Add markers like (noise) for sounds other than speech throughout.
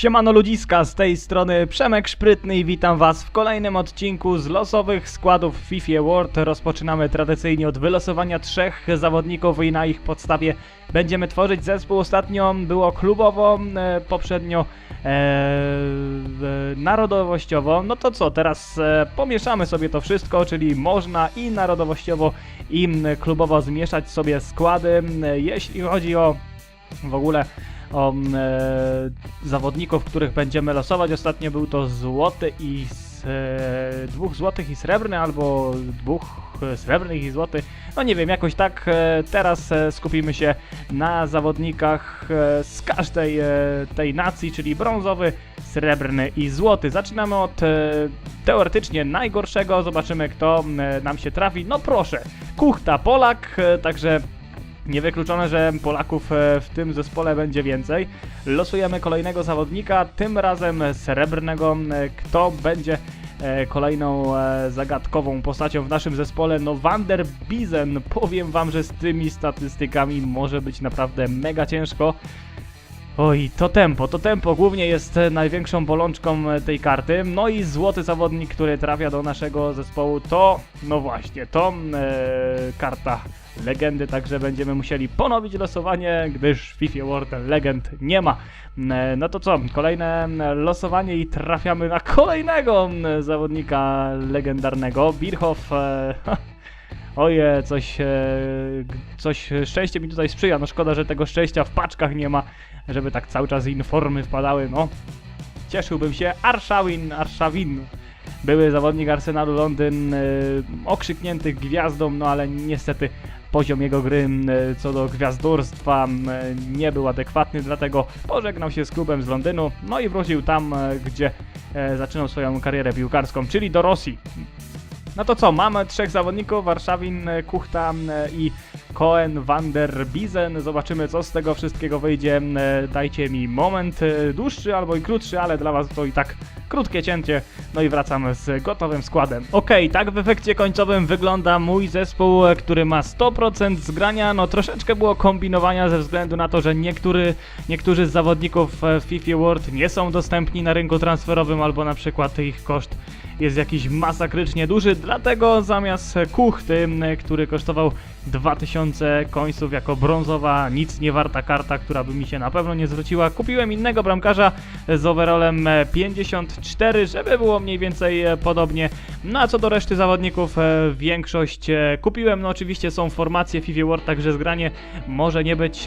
Siemano ludziska, z tej strony Przemek Szprytny i witam was w kolejnym odcinku z losowych składów FIFA World. Rozpoczynamy tradycyjnie od wylosowania trzech zawodników i na ich podstawie będziemy tworzyć zespół. Ostatnio było klubowo, e, poprzednio e, narodowościowo. No to co, teraz e, pomieszamy sobie to wszystko, czyli można i narodowościowo i klubowo zmieszać sobie składy. E, Jeśli chodzi o w ogóle o e, zawodników, których będziemy losować. Ostatnio był to złoty i e, dwóch złotych i srebrny, albo dwóch srebrnych i złoty. No nie wiem, jakoś tak. E, teraz e, skupimy się na zawodnikach e, z każdej e, tej nacji, czyli brązowy, srebrny i złoty. Zaczynamy od e, teoretycznie najgorszego. Zobaczymy, kto e, nam się trafi. No proszę, Kuchta Polak, e, także Niewykluczone, że Polaków e, w tym zespole będzie więcej. Losujemy kolejnego zawodnika, tym razem srebrnego. E, Kto będzie e, kolejną zagadkową postacią w naszym zespole? No Van der Biesen. Powiem wam, że z tymi statystykami może być naprawdę mega ciężko. Oj, to tempo, to tempo głównie jest e, największą bolączką e, tej karty. No i złoty zawodnik, który trafia do naszego zespołu, to, no właśnie, to e, karta legendy, także będziemy musieli ponowić losowanie, gdyż w FIFA World Legend nie ma. E, No to co, kolejne e, losowanie i trafiamy na kolejnego zawodnika legendarnego. Birchow. E, (laughs) Oje, coś, e, coś szczęście mi tutaj sprzyja. No szkoda, że tego szczęścia w paczkach nie ma, żeby tak cały czas informy wpadały. No, cieszyłbym się. Arszawin, Arszawin. Były zawodnik Arsenalu Londyn, e, okrzyknięty gwiazdą, no ale niestety poziom jego gry e, co do gwiazdorstwa nie był adekwatny, dlatego pożegnał się z klubem z Londynu, no i wrócił tam, gdzie zaczynał swoją karierę piłkarską, czyli do Rosji. No to co, mamy trzech zawodników, Warszawin, Kuchta i Cohen van der Biesen. Zobaczymy co z tego wszystkiego wyjdzie. Dajcie mi moment dłuższy albo i krótszy, ale dla was to i tak krótkie cięcie, no i wracamy z gotowym składem. Ok, tak w efekcie końcowym wygląda mój zespół, e, który ma 100% zgrania, no troszeczkę było kombinowania ze względu na to, że niektóry, niektórzy z zawodników e, FIFA World nie są dostępni na rynku transferowym albo na przykład ich koszt jest jakiś masakrycznie duży, dlatego zamiast kuchty, który kosztował 2000 końców jako brązowa, nic nie warta karta, która by mi się na pewno nie zwróciła, kupiłem innego bramkarza z overallem e, 50 4, żeby było mniej więcej e, podobnie. No a co do reszty zawodników, e, większość e, kupiłem. No oczywiście są formacje FIFA World, także zgranie może nie być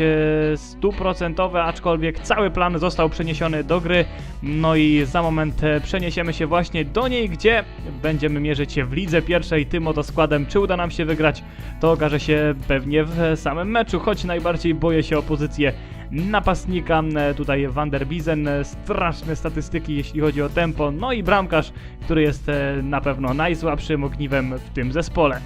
stuprocentowe, aczkolwiek cały plan został przeniesiony do gry. No i za moment przeniesiemy się właśnie do niej, gdzie będziemy mierzyć się w lidze pierwszej tym oto składem. Czy uda nam się wygrać, to okaże się pewnie w samym meczu, choć najbardziej boję się o pozycję napastnika. E, Tutaj Van der Biesen, straszne statystyki jeśli chodzi o tempo, no i bramkarz, który jest e, na pewno najsłabszym ogniwem w tym zespole.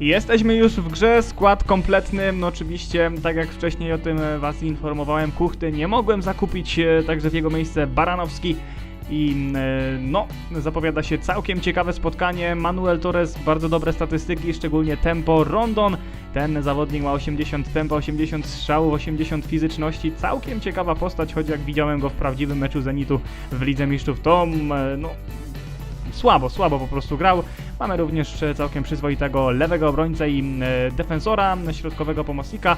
Jesteśmy już w grze, skład kompletny, no oczywiście, tak jak wcześniej o tym e, was informowałem, Kuchty nie mogłem zakupić, e, także w jego miejsce Baranowski. I e, no, zapowiada się całkiem ciekawe spotkanie, Manuel Torres, bardzo dobre statystyki, szczególnie tempo, Rondon, ten zawodnik ma 80 tempa, 80 strzałów, 80 fizyczności, całkiem ciekawa postać, choć jak widziałem go w prawdziwym meczu Zenitu w Lidze Mistrzów, to mm, no, słabo, słabo po prostu grał. Mamy również całkiem przyzwoitego lewego obrońcę i e, defensora, środkowego pomocnika.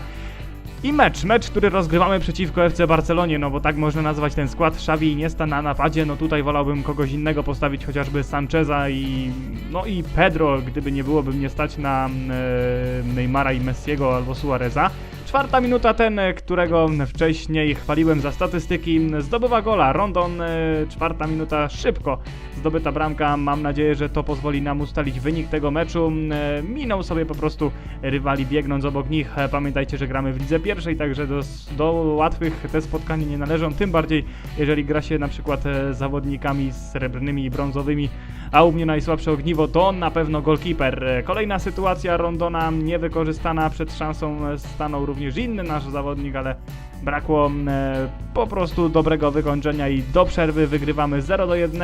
I mecz, mecz, który rozgrywamy przeciwko FC Barcelonie, no bo tak można nazwać ten skład. Xavi Iniesta na napadzie, no tutaj wolałbym kogoś innego postawić, chociażby Sancheza i no i Pedro, gdyby nie byłoby mnie stać na e, Neymara i Messiego albo Suareza. Czwarta minuta ten, e, którego wcześniej chwaliłem za statystyki, zdobywa gola. Rondon, e, czwarta minuta, szybko zdobyta bramka. Mam nadzieję, że to pozwoli nam ustalić wynik tego meczu. E, Minął sobie po prostu rywali biegnąc obok nich. Pamiętajcie, że gramy w lidze pierwszej, także do, do łatwych te spotkania nie należą. Tym bardziej, jeżeli gra się na przykład zawodnikami srebrnymi i brązowymi. A u mnie najsłabsze ogniwo to na pewno golkiper. Kolejna sytuacja Rondona niewykorzystana. Przed szansą stanął również inny nasz zawodnik, ale brakło e, po prostu dobrego wykończenia i do przerwy wygrywamy 0 do 1.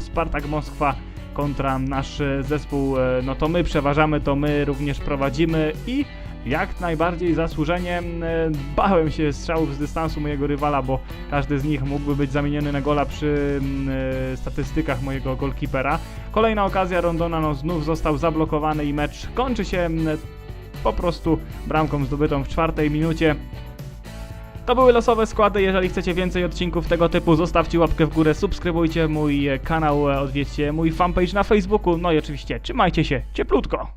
Spartak Moskwa kontra nasz zespół. E, No to my przeważamy, to my również prowadzimy i jak najbardziej zasłużenie. E, Bałem się strzałów z dystansu mojego rywala, bo każdy z nich mógłby być zamieniony na gola przy mm, e, statystykach mojego golkipera. Kolejna okazja Rondona no, znów został zablokowany i mecz kończy się mm, po prostu bramką zdobytą w czwartej minucie. To były losowe składy. Jeżeli chcecie więcej odcinków tego typu, zostawcie łapkę w górę, subskrybujcie mój kanał, e, odwiedźcie mój fanpage na Facebooku. No i oczywiście trzymajcie się cieplutko.